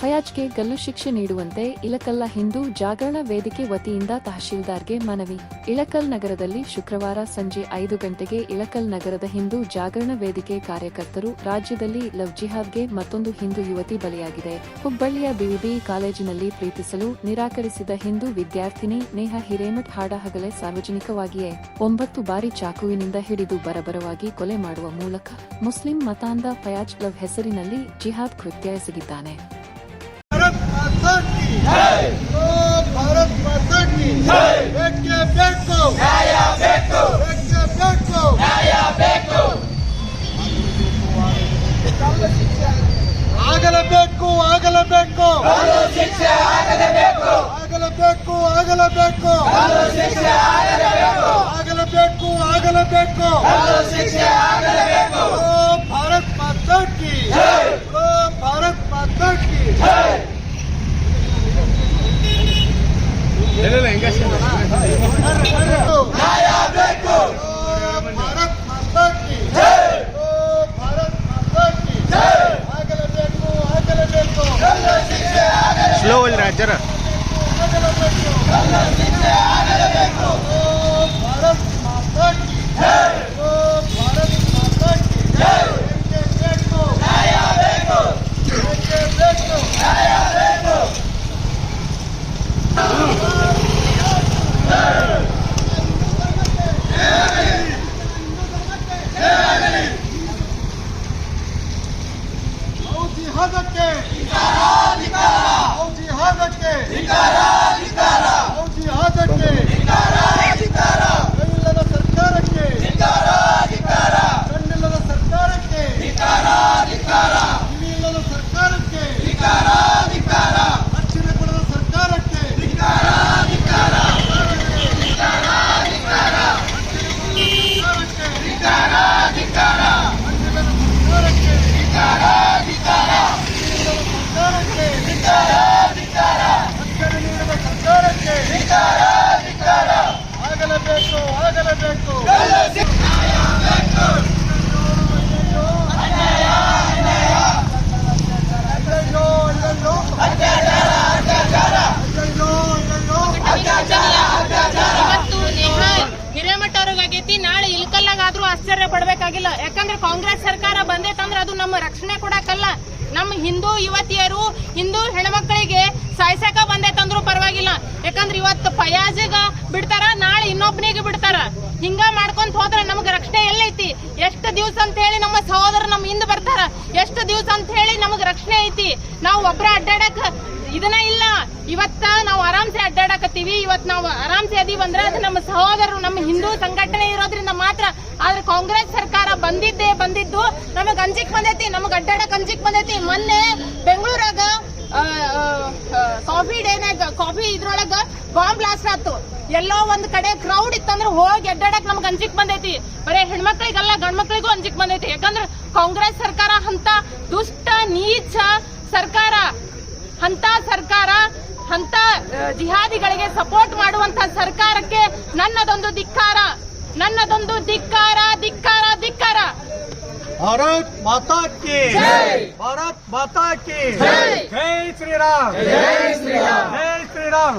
ಫಯಾಜ್ಗೆ ಗಲ್ಲು ಶಿಕ್ಷೆ ನೀಡುವಂತೆ ಇಳಕಲ್ಲ ಹಿಂದೂ ಜಾಗರಣ ವೇದಿಕೆ ವತಿಯಿಂದ ತಹಶೀಲ್ದಾರ್ಗೆ ಮನವಿ. ಇಳಕಲ್ ನಗರದಲ್ಲಿ ಶುಕ್ರವಾರ ಸಂಜೆ ಐದು ಗಂಟೆಗೆ ಇಳಕಲ್ ನಗರದ ಹಿಂದೂ ಜಾಗರಣ ವೇದಿಕೆ ಕಾರ್ಯಕರ್ತರು ರಾಜ್ಯದಲ್ಲಿ ಲವ್ ಜಿಹಾದ್ಗೆ ಮತ್ತೊಂದು ಹಿಂದೂ ಯುವತಿ ಬಲಿಯಾಗಿದೆ. ಹುಬ್ಬಳ್ಳಿಯ ಬಿಬಿ ಕಾಲೇಜಿನಲ್ಲಿ ಪ್ರೀತಿಸಲು ನಿರಾಕರಿಸಿದ ಹಿಂದೂ ವಿದ್ಯಾರ್ಥಿನಿ ನೇಹಾ ಹಿರೇಮಠ್ ಹಾಡ ಹಗಲೆ ಸಾರ್ವಜನಿಕವಾಗಿಯೇ ಒಂಬತ್ತು ಬಾರಿ ಚಾಕುವಿನಿಂದ ಹಿಡಿದು ಬರಬರವಾಗಿ ಕೊಲೆ ಮಾಡುವ ಮೂಲಕ ಮುಸ್ಲಿಂ ಮತಾಂಧ ಫಯಾಜ್ ಲವ್ ಹೆಸರಿನಲ್ಲಿ ಜಿಹಾದ್ ಕೃತ್ಯ ಎಸಗಿದ್ದಾನೆ. ಭಾರತ್ ಮಾತಾ ಕಿ ಬೇಕೆ ಬೇಕು ನ್ಯಾಯ ಬೇಕು ಬೇಕೆ ಬೇಕು ನ್ಯಾಯ ಬೇಕು ಆಗಲೇಬೇಕು ಶಿಕ್ಷೆ ಆಗಲೇಬೇಕು ಆಗಲೇಬೇಕು ಆಗಲೇಬೇಕು ಶಿಕ್ಷೆ ಆಗಲೇಬೇಕು ಆಗಲೇಬೇಕು ಆಗಲೇಬೇಕು ಶಿಕ್ಷೆ ಸ್ಲೋ ಹೋಗ್ರಿ ರಾಜ್ಯರ ಜಿಹಾದಕ್ಕೆ ಜಿಹಾದಕ್ಕೆ ನಾವು ಜಿಹಾದಕ್ಕೆ ಕೈಯಿಲ್ಲದ ಸರ್ಕಾರಕ್ಕೆ ಕಣ್ಣಿಲ್ಲದ ಸರ್ಕಾರಕ್ಕೆ ಕಿವಿಯಿಲ್ಲದ ಸರ್ಕಾರಕ್ಕೆ ರಕ್ಷಣೆ ಕೊಡದ ಸರ್ಕಾರಕ್ಕೆ ಆಗಲೇಬೇಕು ಆಗಲೇಬೇಕು ಅಯ್ಯಯ್ಯೋ ಅಯ್ಯಯ್ಯೋ ಅಯ್ಯಯ್ಯೋ ಅಯ್ಯಯ್ಯೋ ಇವತ್ತು ನೇಹಾ ಹಿರೇಮಠ ಅವ್ರಿಗಾಗೈತಿ ನಾಳೆ ಇಲ್ಕಲ್ಲಾಗಾದ್ರೂ ಆಶ್ಚರ್ಯ ಪಡ್ಬೇಕಾಗಿಲ್ಲ. ಯಾಕಂದ್ರೆ ಕಾಂಗ್ರೆಸ್ ಸರ್ಕಾರ ಬಂದೈತಂದ್ರ ಅದು ನಮ್ಮ ರಕ್ಷಣೆ ಕೊಡಕ್ಕಲ್ಲ ನಮ್ಮ ಹಿಂದೂ ಯುವತಿಯರು, ಹಿಂದೂ ಹೆಣ್ಮಕ್ಳಿಗೆ ಸಾಯ್ಸಕ ಬಂದೈತಂದ್ರೂ ಪರವಾಗಿಲ್ಲ. ಯಾಕಂದ್ರೆ ಇವತ್ತು ಫಯಾಜಿಗ ಬಿಡ್ತಾರ, ನಾಳೆ ಇನ್ನೊಬ್ನಿಗೆ ಬಿಡ್ತಾರ. ಹಿಂಗ ಮಾಡ್ಕೊಂತ ಹೋದ್ರೆ ನಮ್ಗ ರಕ್ಷಣೆ ಎಲ್ಲೈತಿ. ಎಷ್ಟು ದಿವ್ಸ ಅಂತ ಹೇಳಿ ನಮ್ಮ ಸಹೋದರ ನಮ್ಮ ಹಿಂದ್ ಬರ್ತಾರ. ಎಷ್ಟು ದಿವ್ಸ ಅಂತ ಹೇಳಿ ನಮಗ್ ರಕ್ಷಣೆ ಐತಿ. ನಾವು ಒಬ್ರ ಅಡ್ಡಾಡಕ್ ಇದನ್ನ ಇಲ್ಲ. ಇವತ್ತ ನಾವು ಆರಾಮ್ಸೆ ಅಡ್ಡಾಡಕತ್ತೀವಿ. ಇವತ್ ನಾವು ಆರಾಮ್ಸೆ ಅದೀವಿ ಅಂದ್ರೆ ಅದು ನಮ್ಮ ಸಹೋದರರು, ನಮ್ಮ ಹಿಂದೂ ಸಂಘಟನೆ ಆದ್ರೆ ಕಾಂಗ್ರೆಸ್ ಸರ್ಕಾರ ಬಂದಿದ್ದೇ ಬಂದಿದ್ದು ನಮಗ್ ಅಂಜಿಕ್ ಬಂದೈತಿ, ನಮಗ್ ಅಡ್ಡಾಡಕ್ ಅಂಜಿಕ್ ಬಂದೈತಿ. ಮೊನ್ನೆ ಬೆಂಗಳೂರಾಗ ಕಾಫಿ ಡೇನಾಗ ಕಾಫಿ ಇದ್ರೊಳಗ ಬಾಂಬ್ ಬ್ಲಾಸ್ಟ್ ಆತು ಎಲ್ಲೋ ಒಂದ್ ಕಡೆ ಕ್ರೌಡ್ ಇತ್ತಂದ್ರೆ ಹೋಗಿ ಅಡ್ಡಾಡಕ್ ನಮ್ಗೆ ಅಂಜಿಕ್ ಬಂದೈತಿ. ಬರೇ ಹೆಣ್ಮಕ್ಳಿಗಲ್ಲ, ಗಂಡ್ಮಕ್ಳಿಗೂ ಅಂಜಿಕ್ ಬಂದೈತಿ. ಯಾಕಂದ್ರೆ ಕಾಂಗ್ರೆಸ್ ಸರ್ಕಾರ ಅಂತ ದುಷ್ಟ, ನೀಚ ಸರ್ಕಾರ, ಅಂತ ಸರ್ಕಾರ, ಅಂತ ಜಿಹಾದಿಗಳಿಗೆ ಸಪೋರ್ಟ್ ಮಾಡುವಂತ ಸರ್ಕಾರಕ್ಕೆ ನನ್ನದೊಂದು ಧಿಕ್ಕಾರ. ನನ್ನದೊಂದು ಧಿಕ್ಕಾರ ಧಿಕ್ಕಾರ ಧಿಕ್ಕಾರ. ಭಾರತ್ ಮಾತಾ ಕಿ ಭಾರತ್ ಮಾತಾ ಕಿ ಜೈ ಶ್ರೀರಾಮ್. ಜೈ ಶ್ರೀರಾಮ್. ಜೈ ಶ್ರೀರಾಮ್.